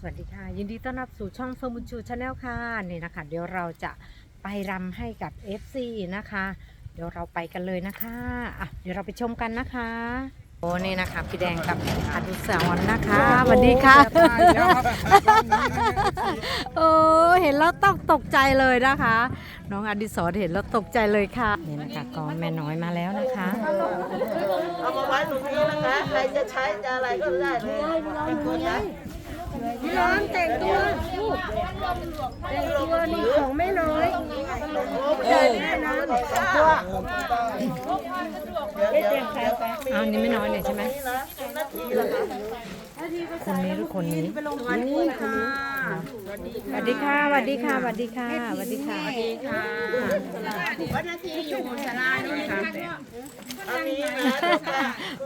สวัสดีค่ะ ยินดีต้อนรับสู่ช่องเฟิร์มบุญชูชาแนลค่ะนี่นะคะ เดี๋ยวเราจะไปรำให้กับ FC นะคะ เดี๋ยวเราไปกันเลยนะคะอะเดี๋ยวเราไปชมกันนะคะ โอ้นี่นะคะ พี่แดงกับอนุสาวรณ์นะคะสวัสดีค่ะ โอ้เห็นแล้วต้องตกใจเลยนะคะ น้องอดิศรเห็นแล้วตกใจเลยค่ะนี่นะคะก็แม่น้อยมาแล้วนะคะ เอามาไว้ตรงนี้นะคะ ใครจะใช้จะอะไรก็ได้เลยเป็นคนนะ พี่ร้อนแต่งตัวแต่งตัวนี่ของไม่น้อยเออแน่นอนตัวเดี๋ยวเดี๋ยวเดี๋ยวเอาอันนี้ไม่น้อยเลยใช่ไหมนี่นนาทีละค่ะคนนี้หรือคนนี้สวัสดีค่ะสวัสดีค่ะสวัสดีค่ะสวัสดีค่ะสวัสดีค่ะวันนาทีอยู่ศาลานี่ค่ะอันนี้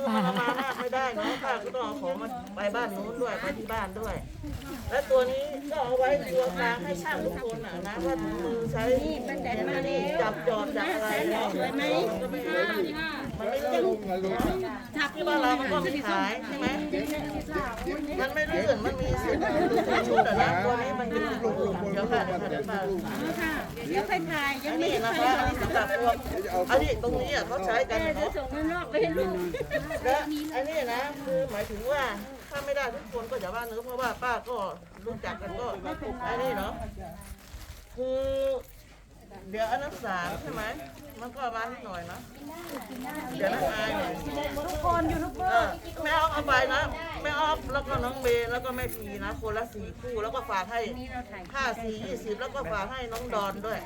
มามากไม่ได้ เนาะป้าก็ต้องเอาของมาไปบ้านนู้นด้วยไปที่บ้านด้วย และตัวนี้ก็เอาไว้ตัวกลางให้ช่างทุกคนน่ะนะว่ามือใช้อันนี้จับจอบจับอะไรเนาะสวยไหมก็ไม่รู้มันไม่ลื่นที่บ้านเรามันก็ไม่ขายใช่ไหมมันไม่ลื่นมันมีสิทธิ์ชุดอะนะตัวนี้มันเป็นลูกเดี๋ยวค่ะเดี๋ยวค่ะเดี๋ยวค่ะเดี๋ยวไปถ่ายยัอังนไม่นี้นะคะอันนี้สำหรับพวกอันนี้ตรงนี้อะเขาใช้กันเนาะส่งข้างนอกไปให้ลูกและอันนี้นะคือหมายถึงว่าถ้าไม่ได้ทุกคนก็อย่าว่าเนื้อเพราะว่าป้าก็รู้จักกันก็อันนี้เนาะคือ เดี๋ยวอันนั้นสามใช่ไหม มันก็มานิดหน่อยนะ เดี๋ยวน้องอายเนี่ยทุกคนยูทูบเบอเออร์แม่ออฟเอาไปนะ แม่ออฟแล้วก็น้องเมย์แล้วก็แม่พีนะ คนละสี่คู่แล้วก็ฝากให้ห้าสี่ยี่สิบแล้วก็ฝากให้น้องดอนด้วย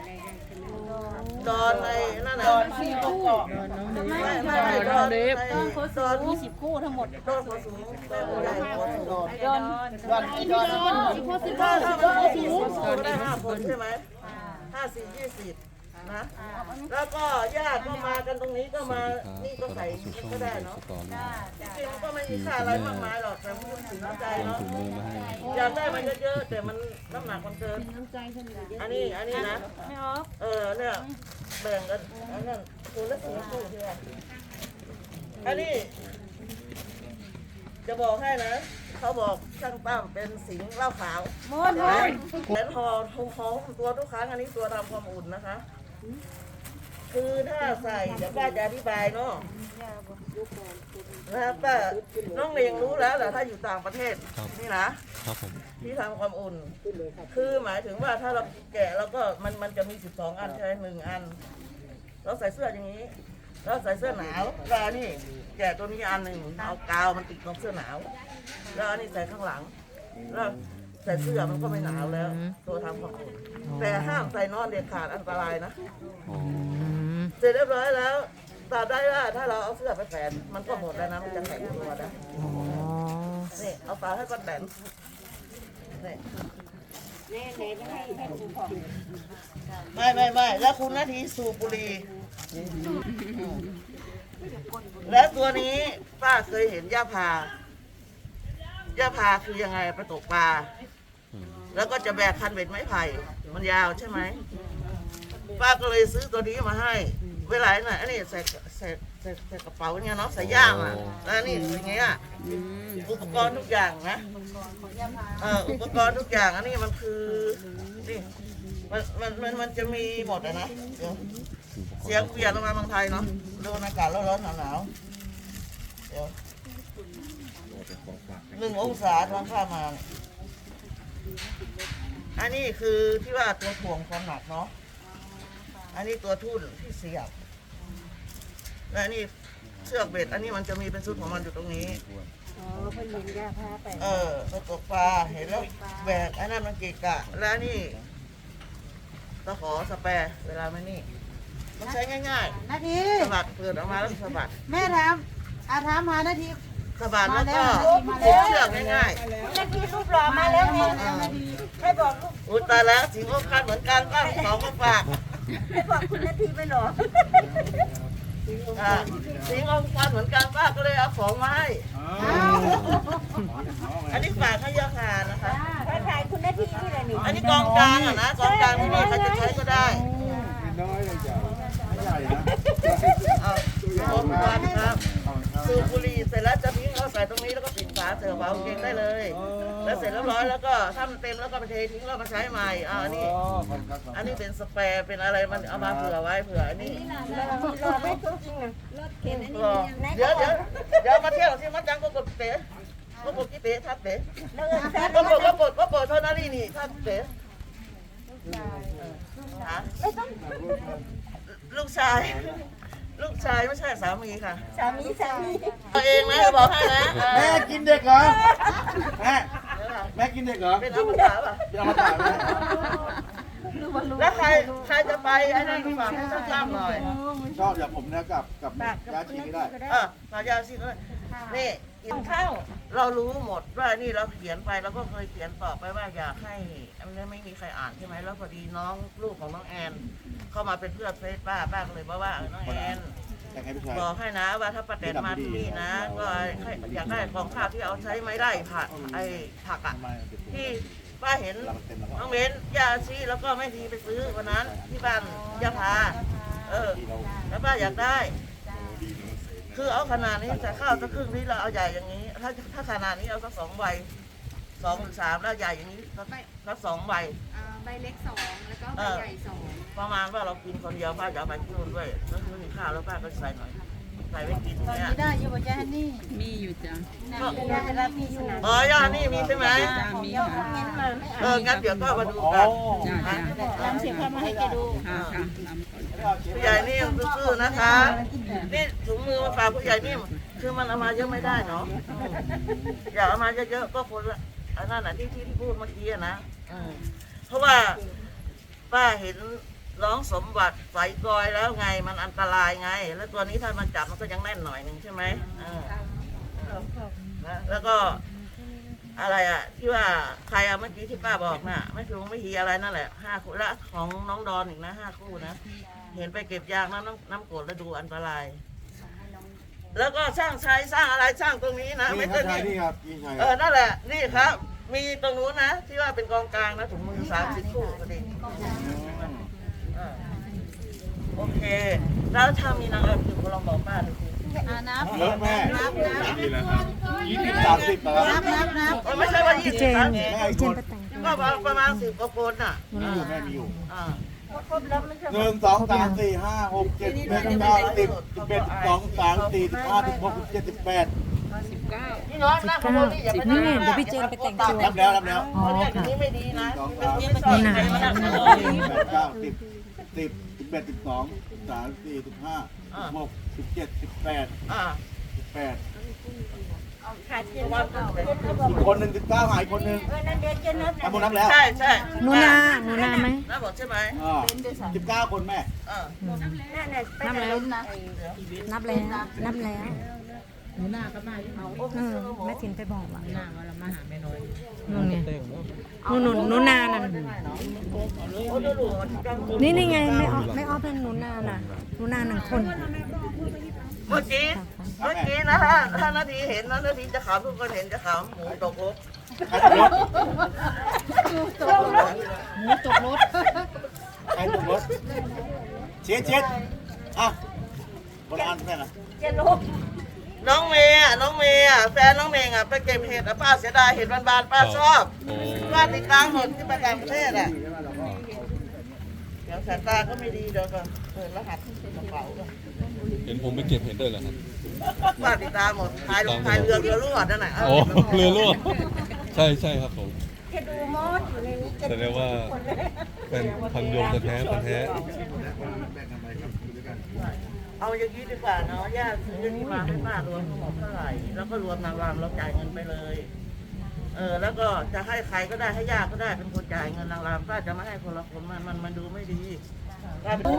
ดอนไอ้นั่นน่ะดอนสี่คู่ไม่ไม่ไม่ดอนเล็บดอนยี่สิบคู่ทั้งหมดดอนหัวสูงดอนหัวใหญ่หัวสูงดอนดอนดอนดอนสิบคู่สิบถ้าคู่ถ้ามันสี่คู่ก็ได้ห้าคนใช่ไหม ห้าสี่ยี่สิบนะแล้วก็ญาติก็มากันตรงนี้ก็มานี่ก็ใส่ก็ได้เนาะจริงๆมันก็ไม่มีค่าอะไรมากมายหรอกแต่มันถึงน้ำใจเนาะอยากได้มันเยอะๆแต่มันน้ำหนักมันเกินอันนี้อันนี้นะไม่ออฟเออเนี่ยแบ่งกันอันนั้นคนละสี่คู่ใช่ไหมอันนี้ จะบอกให้นะเขาบอกช่างตั้มเป็นสิงห์เหล้าขาวห มดหมดแขนคอทุกของตัวทุกครั้งอันนี้ตัวทำความอุ่นนะคะ คือถ้าใส่เดี๋ยวป้าจะอธิบายเนาะนะครับป้าน้องเลียงรู้แล้วแหละถ้าอยู่ต่างประเทศนี่นะครับผมที่ทำความอุ่น คือหมายถึงว่าถ้าเราแกะแล้วก็มันมันจะมี12อันใช่ไหมหนึ่งอัน เราใส่เสื้ออย่างนี้แล้วใส่เสื้อหนาวแล้วอันนี่แกะตัวนี้อันหนึ่งเอากาวมันติดตรงเสื้อหนาว แล้วอันนี้ใส่ข้างหลังแล้ว ใส่เสื้อมันก็ไม่หนาวแล้ว ตัวทำความอุ่นแต่ห้ามใส่นอนเด็ดขาดอันตรายนะอ๋ออืมเสร็จเรียบร้อยแล้วตราบได้ว่าถ้าเราเอาเสื้อไปแขวนมันก็หมดแล้วนะมันจะแข็งตัวนะอ๋อนี่เอาฝาให้ป้าแตนนี่ไม่ไม่ไม่แล้วคุณนาทีสูบบุหรี่และตัวนี้ป้าเคยเห็นย่าพาย่าพาคือยังไงไปตกปลาอืม แล้วก็จะแบกคันเบ็ดไม้ไผ่มันยาวใช่ไหมป้าก็เลยซื้อตัวนี้มาให้ เวลาน่ะอันนี้ใส่ใส่ใส่ใส่กระเป๋าเนี่ยเนาะใส่ย่ามอะแล้วนี่อย่างเงี้ยอุปกรณ์ทุกอย่างนะเอออุปกรณ์ทุกอย่างอันนี้มันคือนี่มันมันมันมันจะมีหมดอะนะเดี๋ยวเสียงเปลี่ยนลงมาเมืองไทยเนาะโดนอากาศร้อนๆหนาวๆเดี๋ยวหนึ่งองศาทางข้ามมา อันนี้คือที่ว่าตัวถ่วงความหนักเนาะ อันนี้ตัวทุ่นที่เสียบ และอันนี้เชือกเบ็ด อันนี้มันจะมีเป็นชุดของมันอยู่ตรงนี้ อ๋อเพิ่นเห็นยาพาไปเออไปตกปลาเห็นแล้วแบกอันนั้นมันเกะกะ และอันนี่ตะขอสแปรเวลาไม่นี่มันใช้ง่ายนาที ๆสะบัดเปิดออกมาแล้วสะบัด แม่ถามอาถามหานาที สะบัดแล้วก็มาแล้วผูกเชือกง่ายนาทีรูปหล่อมาแล้วแม่นาทีให้บอกลูกๆอุ้ยตายแล้วสิงโอคันเหมือนกันป้าของมาฝากให้บอกคุณนาทีไปหรออ่าสิงห์องค์การเหมือนกันป้าก็เลยเอาของมาให้อันนี้ฝากให้ยาคานะคะถ้าถ่ายคุณนาทีนี่แหละนี่อันนี้กองกลางอะนะกองกลางที่นี่ใครจะใช้ก็ได้น้อยเลยจ้ะไม่ใหญ่นะเอากองกลางครับสูบบุหรี่เสร็จแล้วจะทิ้งเอา ใส่ตรงนี้แล้วก็ปิดฝาเสือเบาเกงได้เลยเออแล้วเสร็จเรียบร้อยแล้วก็ถ้ามันเต็มแล้วก็ไปเททิ้งแล้วมาใช้ใหม่อ่าอันนี้อ๋อขอบคุณครับอันนี้เป็นสเปรย์เป็นอะไรมันเอามาเผื่อไว้เผื่ออันนี้รอไม่จริงๆนะรอเดี๋ยวเดี๋ยวเดี๋ยวมาเที่ยวที่มัดจังก็กดเตะก็กดกี่เตะทัดเตะก็กดก็กดก็กดเท่านั้นนี่นี่ทัดเตะฮะลูกชาย ลูกชายไม่ใช่สามีค่ะ สามีสามีตัวเองนะบอกให้นะเอแม่อกินเด็กเหรอแม่เดี๋ยวก่อนแม่กินเด็กเหรอเป็นอมตะป่ะเป็นอมตะไหมแล้วใครใครจะไปไอ้นั่นฝากให้ช่างกล้ามหน่อยชอบอย่างผมนะกับกับยาชีก็ได้เออมายาสิด้วยนี่กินข้าวเรารู้หมดว่านี่เราเขียนไปเราก็เคยเขียนตอบไปว่าอยากให้อันนี้ไม่มีใครอ่านใช่ไหมแล้วพอดีน้องลูกของน้องแอน เข้ามาเป็นเพื่อนเฟซป้าป้าก็เลยบอกว่าเออน้องแอนแต่งให้ผู้ชาย บอกให้นะว่าถ้าป้าแตนมาที่นี่นะก็ให้อยากได้ของข้าวที่เอาใช้ไม่ได้ผักไอ้ผักอะทำไมมันเป็นที่ป้าเห็นเราเต็มแล้วก็น้องเบนยาชีแล้วก็แม่ทีไปซื้อวันนั้นที่บ้านยาพาเออที่เราแล้วป้าอยากได้ คือเอาขนาดนี้จะข้าวสักครึ่งนี้เราเอาใหญ่อย่างนี้ ถ้าถ้าขนาดนี้เอาสักสองใบสองหรือสามแล้วใหญ่อย่างนี้สักสักสองใบอ่า ใบเล็กสองแล้วก็ใบใหญ่สองประมาณว่าเรากินคนเดียวป้าจะเอาไปที่นู่นด้วยแล้วคือมีข้าวแล้วป้าก็ใส่หน่อยใส่ไว้กินเนี่ยได้อยู่บ่จ้านี่มีอยู่จ้ะก็ได้รับพี่สนามอ๋อย่านี่มีใช่ไหมจ้ามีค่ะเงินมาไม่เอองั้นเดี๋ยวก็มาดูอ๋อกันจ้าจ้าลำเสียงความมาให้แกดูค่ะค่ะลำก่อนผู้ใหญ่นิ่มซื่อๆนะคะนี่ถุงมือมาฝากผู้ใหญ่นิ่มคือมันเอามาเยอะไม่ได้เนาะอยากเอามาเยอะๆก็คนละอันนั้นน่ะที่ที่ที่พูดเมื่อกี้อะนะอืม เพราะว่าป้าเห็นร้องสมบัติใส่กอยแล้วไงมันอันตรายไง แล้วตัวนี้ถ้ามันจับมันก็ยังแน่นหน่อยหนึ่งใช่ไหมอ่านะแล้วก็อะไรอะ ที่ว่าใครอะเมื่อกี้ที่ป้าบอกน่ะไม่ถูกไม่ทีอะไรนั่นแหละห้าคู่และของน้องดอนอีกนะห้าคู่นะเห็นไปเก็บยางน้ำน้ำน้ำกรดแล้วดูอันตราย แล้วก็ช่างใช้สร้างอะไรช่างตรงนี้นะนี่ไม่ครัใช่บชายนี่นี่ครับพี่ชายเออนั่นแหละนี่ครับ มีตรงนู้นนะที่ว่าเป็นกองกลางนะถุงมือสามสิบคู่พอดีเออโอเค แล้วถ้ามีนางเอกอยู่ก็ลองบอกป้าดูสินับเยอะแม่นับนับยี่สิบสามสิบเหรอนับนับนับเออไม่ใช่ว่ายี่พี่สิเจบนครั้งแม่อีกคนก็ประมาณสิบกว่าคนน่ะมีอยู่แม่มีอยู่อ่าครบแล้วไม่ใช่หนึ่งสองสามสี่ห้าหกเจ็ดแปดเก้าสิบสิบเอ็ดสิบสองสิบสามสิบสี่สิบห้าสิบหกสิบเจ็ดสิบแปดสิบเก้า พี่น้องนะขโมยนี่อย่าไปนี่ไงเดี๋ยวพี่เจนไปแต่งตัวรับแล้วรับแล้วอ๋อเขาเรียกอค่ะย่างนี้ไม่ดีนะสองไม่สามไม่ชอบใครมานั่งขโมยแปดเก้าสิบสิบสิบเอ็ดสิบสองสิบสามสิบสี่สิบห้าสิบหกสิบเจ็ดสิบแปดอ่าสิบแปดขาดเจ็ดวันอีกคนหนึ่งสิบเก้าหายคนหนึ่งเออนั่นเดี๋ยวเจนับทำบุญนับแล้วใช่ใช่หนูนาหนูนาไหมน้าบอกใช่ไหมอ่าสิบเก้าคนแม่เออนั่นน่ะไปนับไหนแล้วนะนับแล้วนับแล้ว หนูหน้าก็มาเอาเออแม่ถินไปบอกว่าหน้าว่าเรามาหาแม่น้อยนู่นไงนู่นนู่นหนูนานั่นโอ้ดูดูมันกลางนี่นี่ไงไม่ออฟไม่ออฟนั่นหนูนาน่ะหนูนาหนึ่งคนเมื่อกี้เมื่อกี้นะฮะถ้านาทีเห็นนะนาทีจะขำทุกคนเห็นจะขำหมูตกรถใครตกรถหมูตกรถใครตกรถเช็ดเช็ดอะโบราณแม่นะเจนุก น้องเมย์อะน้องเมย์อะแฟนน้องเมย์อะไปเก็บเห็ดอะป้าเสียดายเห็ดบานๆป้าชอบป้าติดตามเห็ดที่ไปต่างประเทศอะเดี๋ยวสายตาก็ไม่ดีเดี๋ยวก็เปิดรหัสกระเป๋าก่อนเห็นผมไปเก็บเห็ดด้วยเหรอครับ ป้าติดตามหมดพายพายเรือเรือรวดนั่นแหละโอ้เรือรั่วใช่ใช่ครับผมแค่ดูมดอยู่ในนี้จะแสดงว่าเป็นพันโยงแท้ๆพันแท้ แบ่งกันไปครับอยู่ด้วยกันเอาอย่างนี้ดีกว่าเนาะญาติซื้อนี่มาให้ป้ารวมทั้งหมดเท่าไหร่ แล้วก็รวมนางรำเราจ่ายเงินไปเลย เออ แล้วก็จะให้ใครก็ได้ให้ญาติก็ได้เป็นคนจ่ายเงินนางรำป้าจะไม่ให้คนละคนมันมันมันดูไม่ดีป้าเป็นคน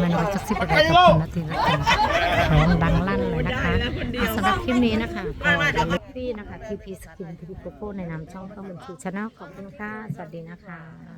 แม่น้อยจะสิบอะไรต่อนาทีละกันร้องดังลั่นเลยนะคะอะสำหรับคลิปนี้นะคะก็อย่าลื มพี่นะคะทีพีสกินทีพีโกโก้ในนามช่องข้ามันคือชาแนลขอบคุณค่ะ สวัสดีนะคะ